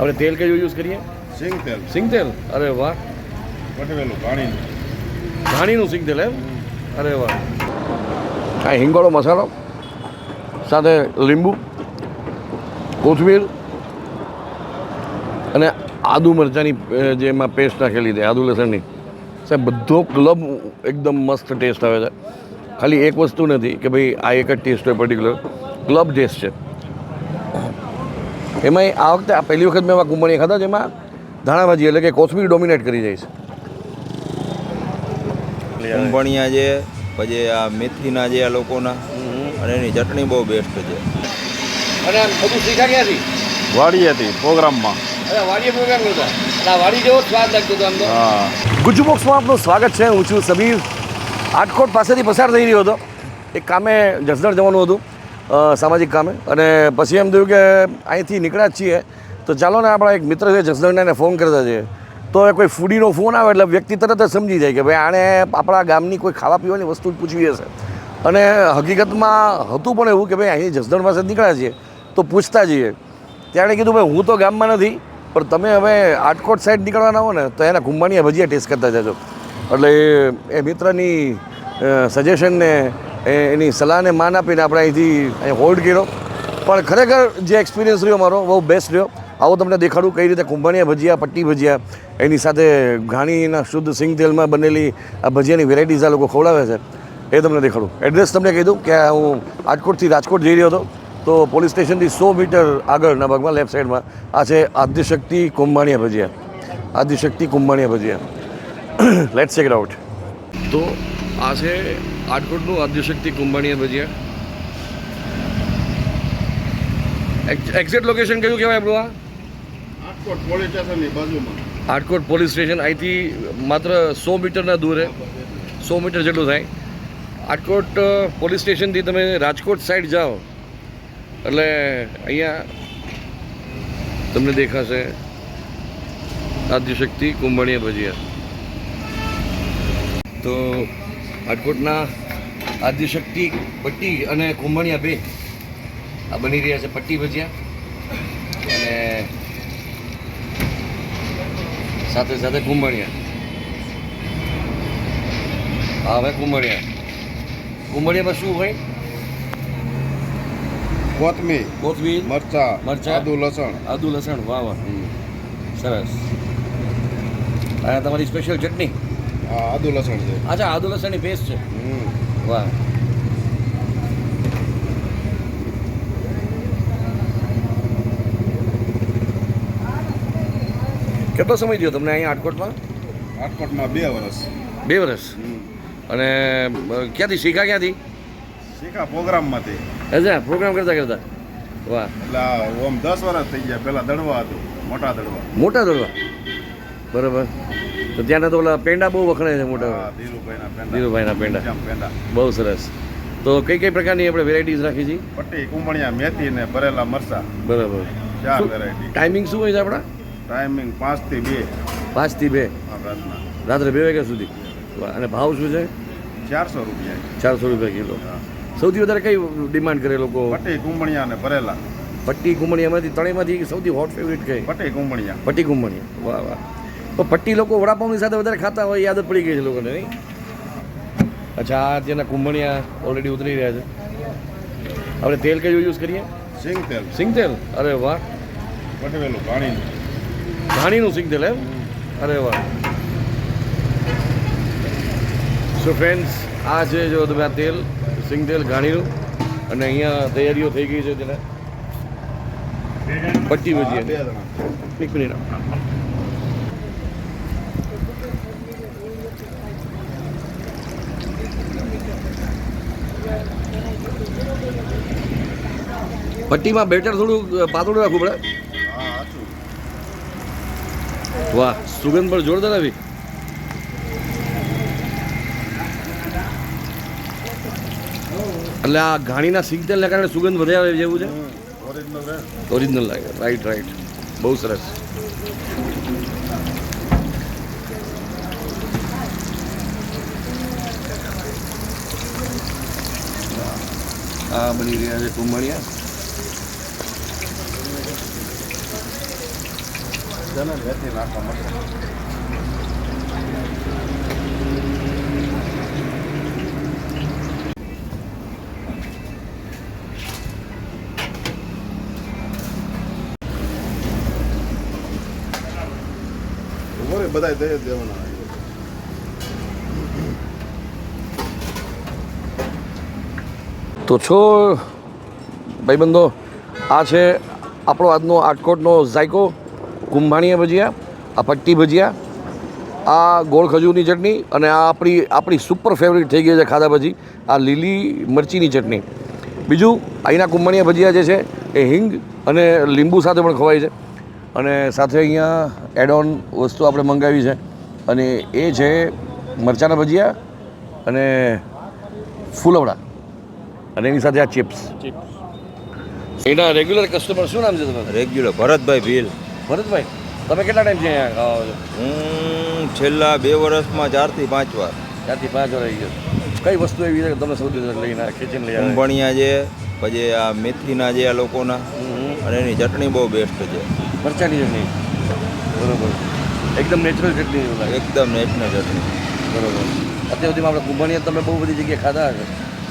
આપણે તેલ કયું યુઝ કરીએ? સિંગ તેલ. સિંગ તેલ? અરે વાહ. પટવેલું પાણી ઘાણીનું સિંગ તેલ એમ? અરે વાહ. આ હિંગોળો મસાલો સાથે લીંબુ કોથમીર અને આદુ મરચાંની જે એમાં પેસ્ટ નાખેલી છે આદુ લસણની. સાહેબ બધો ક્લબ એકદમ મસ્ત ટેસ્ટ આવે છે. ખાલી એક વસ્તુ નથી કે ભાઈ આ એક જ ટેસ્ટ હોય પર્ટિક્યુલર ક્લબ ટેસ્ટ છે. એમાંય આ વખતે આ પહેલી વખત મેં એવા કુંભણી ખાધા જેમાં ધાણાભાજી એટલે કે કોથમીર ડોમિનેટ કરી જાય છે. કુંભણિયા છે પછી આ મેથીના જે આ લોકોના અને એની ચટણી બહુ બેસ્ટ છે. અને આમ બધું શીખા ક્યાંથી વાડી હતી પ્રોગ્રામમાં. અરે વાડીએ પ્રોગ્રામ કરતા. એટલે આ વાડી જેવો જ સ્વાદ લાગતો હતો આમ તો. હા. ગુજ્જુ બોક્સમાં આપનું સ્વાગત છે. હું છું સબીર આટકોટ પાસેથી પસાર થઈ રહ્યો હતો. એક કામે જસદણ જવાનું હતું. સામાજિક કામે. અને પછી એમ થયું કે અહીંથી નીકળ્યા જ છીએ. તો ચાલો ને આપણા એક મિત્ર છે, જસદણને ફોન કરતા છે તો એ કોઈ ફૂડીનો ફોન આવે એટલે વ્યક્તિ તરત જ સમજી જાય કે ભાઈ આણે આપણા ગામની કોઈ ખાવા પીવાની વસ્તુ પૂછવી હશે. અને હકીકતમાં હતું પણ એવું કે ભાઈ અહીં જસદણ પાસે નીકળ્યા છીએ. તો પૂછતા જઈએ. ત્યારે કીધું, ભાઈ, હું તો ગામમાં નથી, પણ તમે હવે આટકોટ સાઈડ નીકળવાના હો ને, તો એના કુંભાણીયા ભજીયા ટેસ્ટ કરતા જજો. એટલે એ મિત્રની સજેશનને એની સલાહને માન આપીને આપણે અહીંથી અહીંયા હોલ્ડ કર્યો. પણ ખરેખર જે એક્સપિરિયન્સ રહ્યો મારો, બહુ બેસ્ટ રહ્યો. આવો તમને દેખાડું કઈ રીતે કુંભાણીયા ભજીયા, પટ્ટી ભજીયા, એની સાથે ઘાણીના શુદ્ધ સિંગ તેલમાં બનેલી આ ભજીયાની વેરાયટીઝ આ લોકો ખવડાવે છે, એ તમને દેખાડું. એડ્રેસ તમને કહી દઉં કે હું રાજકોટથી રાજકોટ જઈ રહ્યો હતો, તો પોલીસ સ્ટેશનથી સો મીટર આગળના ભાગમાં લેફ્ટ સાઈડમાં આ છે Adyashakti Kumbhaniya Bhajiya. Adyashakti Kumbhaniya Bhajiya. Let's check out તો આ છે આટકોટનું આદ્યશક્તિ કુંભાણીયા ભજીયા. એક્ઝેક્ટ લોકેશન કયું કહેવાય આપણું આ? રાજકોટ પોલીસ સ્ટેશનની બાજુમાં. આટકોટ પોલીસ સ્ટેશન અહીંથી માત્ર સો મીટરના દૂરે સો મીટર જેટલું થાય. આટકોટ પોલીસ સ્ટેશનથી તમે રાજકોટ સાઈડ જાઓ એટલે અહીંયા તમને દેખાશે આદ્યશક્તિ કુંભણીયા ભજીયા. તો રાજકોટના આદ્યશક્તિ પટ્ટી અને કુંભણિયા બે. આ બની રહ્યા છે પટ્ટી ભજીયા. અને સાથે સાથે કુંભણિયા હવે કુંભણિયા કુંભણિયામાં શું હોય? કોથમીર કોથમીર મરચા મરચાં. આદુ લસણ. આદુ લસણ વાહ વાહ. સરસ. અહીંયા તમારી સ્પેશિયલ ચટણી. હા આદુ લસણ છે. અચ્છા આદુ લસણની પેસ્ટ છે. વાહ. કેટલો સમય થયો તમને અહીંયા આટકોટમાં? આટકોટમાં બે વર્ષ બે વર્ષ અને ક્યાંથી? શીખા ક્યાંથી? શીખા પ્રોગ્રામમાંથી. અચ્છા પ્રોગ્રામ કરતા કરતા. વાહ. એટલે ઓમ દસ વર્ષ થઈ ગયા. પહેલાં દડવા હતું મોટા દડવા. મોટા દોડવા? બરાબર. તો ત્યાંના તો ઓલા પેંડા બહુ વખણાય છે મોટા. ધીરુભાઈના પેંડા. બહુ સરસ. તો કઈ કઈ પ્રકારની આપણે વેરાયટીઝ રાખી છે? પટ્ટી કુંભણિયા મેથી ને ભરેલા મરચા. બરાબર. ચાર વેરાયટી ટાઈમિંગ શું હોય છે આપણા? ટાઈમિંગ પાંચથી બે. પાંચથી બે. આ રાત્રે બે વાગ્યા સુધી. અને ભાવ શું છે? ચારસો રૂપિયા. ચારસો રૂપિયા કિલો. સૌથી વધારે કઈ ડિમાન્ડ કરે લોકો? પટ્ટી કુંભણિયા ને ભરેલા. પટ્ટી કુંબણીયામાંથી ત્રણેયમાંથી સૌથી હોટ ફેવરિટ કઈ? પટ્ટી કુંભણિયા પટ્ટી કુંબણીયા વાહ વાહ. તો પટ્ટી લોકો વડાપાઉંની સાથે વધારે ખાતા હોય યાદ પડી ગઈ છે લોકોને નહીં? અચ્છા આ તેના કુંભણિયા ઓલરેડી ઉતરી રહ્યા છે. આપણે તેલ કયું યુઝ કરીએ? સિંગ તેલ સિંગ તેલ અરે વાહ. પટવેલું પાણી ઘાણીનું સિંગ તેલ એમ? અરે વાહ. સો ફ્રેન્ડ્સ આ છે જો તમે આ તેલ સિંગ તેલ ઘાણીનું અને અહીંયા તૈયારીઓ થઈ ગઈ છે તેના. પટ્ટી બે ભજીયા એક મિનિટ. પટ્ટીમાં બેટર થોડું પાતળું રાખવું પડે. વાહ, સુગંધ પણ જોરદાર આવી. એટલે આ ઘાણીના સિંગ તેલને કારણે સુગંધ વધારે આવે જેવું છે? ઓરિજિનલ લાગે. રાઈટ રાઈટ બહુ સરસ. આ બની રહ્યા છે કુંભણિયા. છે ને મેથી નાખવા માટે. બધાય દઈ જ દેવાના. તો છો ભાઈબંધો આ છે આપણો આજનો આટકોટનો ઝાયકો. કુંભાણીયા ભજીયા આ પટ્ટી ભજીયા આ ગોળ ખજૂરની ચટણી અને આ આપણી આપણી સુપર ફેવરિટ થઈ ગઈ છે ખાધા ભજી આ લીલી મરચીની ચટણી. બીજું અહીંના કુંભાણીયા ભજીયા જે છે એ હિંગ અને લીંબુ સાથે પણ ખવાય છે. અને સાથે અહીંયા એડ ઓન વસ્તુ આપણે મંગાવી છે. અને એ છે મરચાના ભજીયા અને ફૂલવડા. અને એની સાથે આ ચિપ્સ એના રેગ્યુલર કસ્ટમર શું નામ છે તમારું? રેગ્યુલર ભરતભાઈ ભીલ. ભરતભાઈ તમે કેટલા ટાઈમ છે અહીંયા આવો છો? હું છેલ્લા બે વર્ષમાં ચારથી પાંચ વાર. ચારથી પાંચ વાર આવી ગયો. કઈ વસ્તુ એવી છે કે તમે સૌથી લઈને ખેંચીને લઈ? કુંભણિયા છે પછી આ મેથીના છે આ લોકોના અને એની ચટણી બહુ બેસ્ટ છે. મરચાની ચટણી. બરોબર. એકદમ નેચરલ ચટણી એકદમ નેચરલ ચટણી. બરોબર. અત્યાર સુધીમાં આપણે કુંભણિયા તમે બહુ બધી જગ્યાએ ખાધા હશે.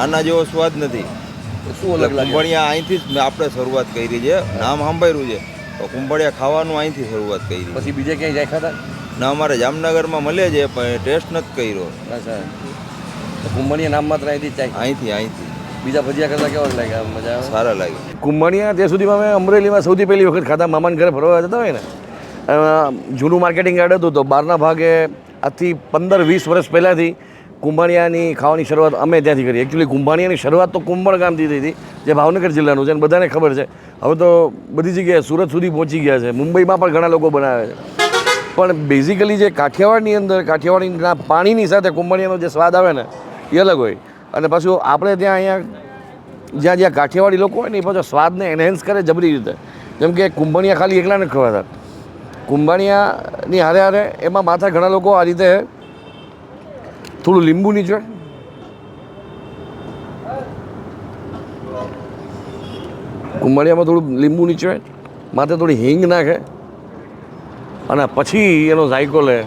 આના જેવો સ્વાદ નથી. શું અલગ લાગે? કુંભણિયા અહીંથી જ મેં આપણે શરૂઆત કરી છે. નામ સાંભળ્યું છે. કુંભળિયા ખાવાનું અહીંથી શરૂઆત કરી પછી બીજે ક્યાંય જાય ખાતા? ના અમારે જામનગરમાં મળે છે પણ ટેસ્ટ નથી કર્યો. અચ્છા. તો કુંભાણીયા નામ માત્ર અહીંથી ચાય. અહીંથી અહીંથી. બીજા ભજીયા કરતા કેવા લાગે આમ મજા આવે? સારા લાગે કુંભણિયા ત્યાં સુધીમાં અમે અમરેલીમાં સૌથી પહેલી વખત ખાતા મામાને ઘરે ફરવા જતા હોય ને. જૂનું માર્કેટિંગ યાર્ડ હતું તો બહારના ભાગે આજથી પંદર વીસ વર્ષ પહેલાંથી કુંભાણિયાની ખાવાની શરૂઆત અમે ત્યાંથી કરી. એકચ્યુઅલી કુંભાણિયાની શરૂઆત તો કુંભણ ગામથી થઈ હતી, જે ભાવનગર જિલ્લાનું છે, અને બધાને ખબર છે. હવે તો બધી જગ્યાએ સુરત સુધી પહોંચી ગયા છે. મુંબઈમાં પણ ઘણા લોકો બનાવે છે. પણ બેઝિકલી જે કાઠિયાવાડની અંદર, કાઠિયાવાડીના પાણીની સાથે કુંભાણિયાનો જે સ્વાદ આવે ને, એ અલગ હોય. અને પાછું આપણે ત્યાં અહીંયા, જ્યાં જ્યાં કાઠિયાવાડી લોકો હોય ને, એ પાછો સ્વાદને એનહેન્સ કરે જબરી રીતે. જેમ કે કુંભાણિયા ખાલી એકલા નથી ખવાતા. કુંભાણિયાની હારે હારે એમાં માથા ઘણા લોકો આ રીતે થોડું લીંબુ નીચે કુંભાણિયામાં થોડું લીંબુ નીચે માથે થોડી હિંગ નાખે. અને પછી એનો ઝાયકો લે.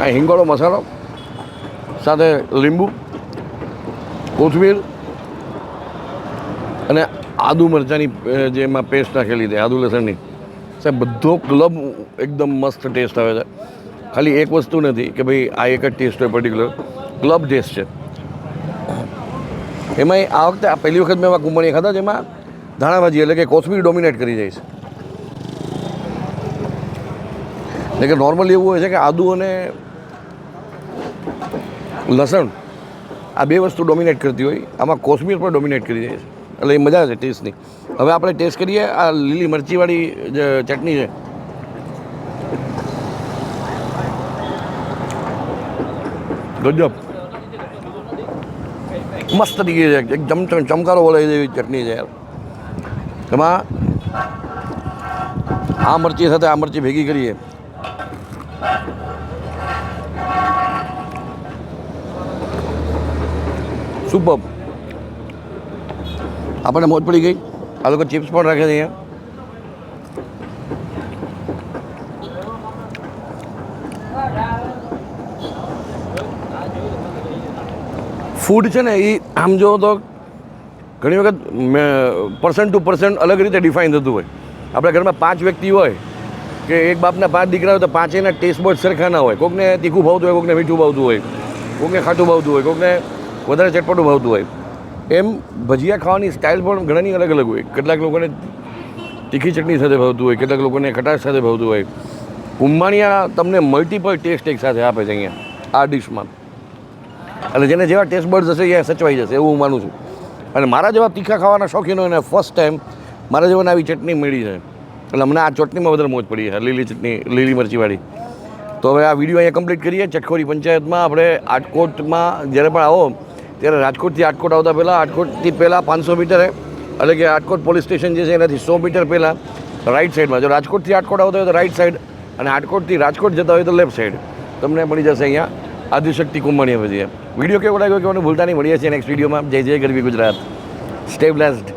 આ હિંગોળો મસાલો, સાથે લીંબુ, કોથમીર આદુ મરચાંની જે એમાં પેસ્ટ નાખેલી હતી, આદુ લસણની. સાહેબ, બધો ક્લબ એકદમ મસ્ત ટેસ્ટ આવે છે. ખાલી એક વસ્તુ નથી કે ભાઈ આ એક જ ટેસ્ટ હોય પર્ટિક્યુલર ક્લબ ટેસ્ટ છે. એમાંય આ વખતે, આ પહેલી વખત મેં એવા કુંભણી ખાધા જેમાં ધાણાભાજી એટલે કે કોથમીર ડોમિનેટ કરી જાય છે. એટલે કે નોર્મલી એવું હોય છે કે આદુ અને લસણ આ બે વસ્તુ ડોમિનેટ કરતી હોય. આમાં કોથમીર પણ ડોમિનેટ કરી જાય છે. એટલે એ મજા છે ટેસ્ટની. હવે આપણે ટેસ્ટ કરીએ, આ લીલી મરચીવાળી જે ચટણી છે. ગજબ. મસ્ત તીખી છે એક ચમ, ચમકારો બોલે એવી ચટણી છે એમાં આ મરચી સાથે આ મરચી ભેગી કરીએ. સુપર. આપણને મોજ પડી ગઈ. આ લોકો ચિપ્સ પણ રાખે છે અહીંયા. ફૂડ છે ને એ આમ જો તો ઘણી વખત પર્સન્ટ ટુ પર્સન્ટ અલગ રીતે ડિફાઇન થતું હોય. આપણા ઘરમાં પાંચ વ્યક્તિ હોય, કે એક બાપના પાંચ દીકરા હોય તો પાંચેયના ટેસ્ટ બોર્ડ સરખા ના હોય. કોકને તીખું ભાવતું હોય, કોકને મીઠું ભાવતું હોય, કોકને ખાટું ભાવતું હોય, કોકને વધારે ચટપટું ભાવતું હોય. એમ ભજીયા ખાવાની સ્ટાઇલ પણ ઘણાની અલગ અલગ હોય. કેટલાક લોકોને તીખી ચટણી સાથે ભાવતું હોય, કેટલાક લોકોને ખટાશ સાથે ભાવતું હોય. ઉમાણિયા તમને મલ્ટિપલ ટેસ્ટ એક સાથે આપે છે અહીંયા, આ ડિશમાં. અને જેને જેવા ટેસ્ટ બર્ડ્સ હશે એ સચવાઈ જશે, એવું હું માનું છું. અને મારા જેવા તીખા ખાવાના શોખીન હોય ને ફર્સ્ટ ટાઈમ મારા જેવાને આવી ચટણી મળી છે. એટલે અમને આ ચટણીમાં વધારે મોજ પડી છે, લીલી ચટણી, લીલી મરચીવાળી. તો હવે આ વીડિયો અહીંયા કમ્પ્લીટ કરીએ. ચટખોરી પંચાયતમાં આપણે આટકોટમાં જ્યારે પણ આવો ત્યારે રાજકોટથી આટકોટ આવતા પહેલાં આટકોટથી પહેલાં પાંચસો મીટરે એટલે કે આટકોટ પોલીસ સ્ટેશન જે છે એનાથી સો મીટર પહેલાં રાઈટ સાઈડમાં જો રાજકોટથી આટકોટ આવતા હોય તો રાઈટ સાઈડ અને આટકોટથી રાજકોટ જતા હોય તો લેફ્ટ સાઈડ તમને મળી જશે અહીંયા આદિશક્તિ કુંભણી વીડિયો કેવો લાગ્યો? કહેવાનું ભૂલતા નહીં. મળીએ છીએ નેક્સ્ટ વિડીયોમાં જય જય ગરવી ગુજરાત. Stay blessed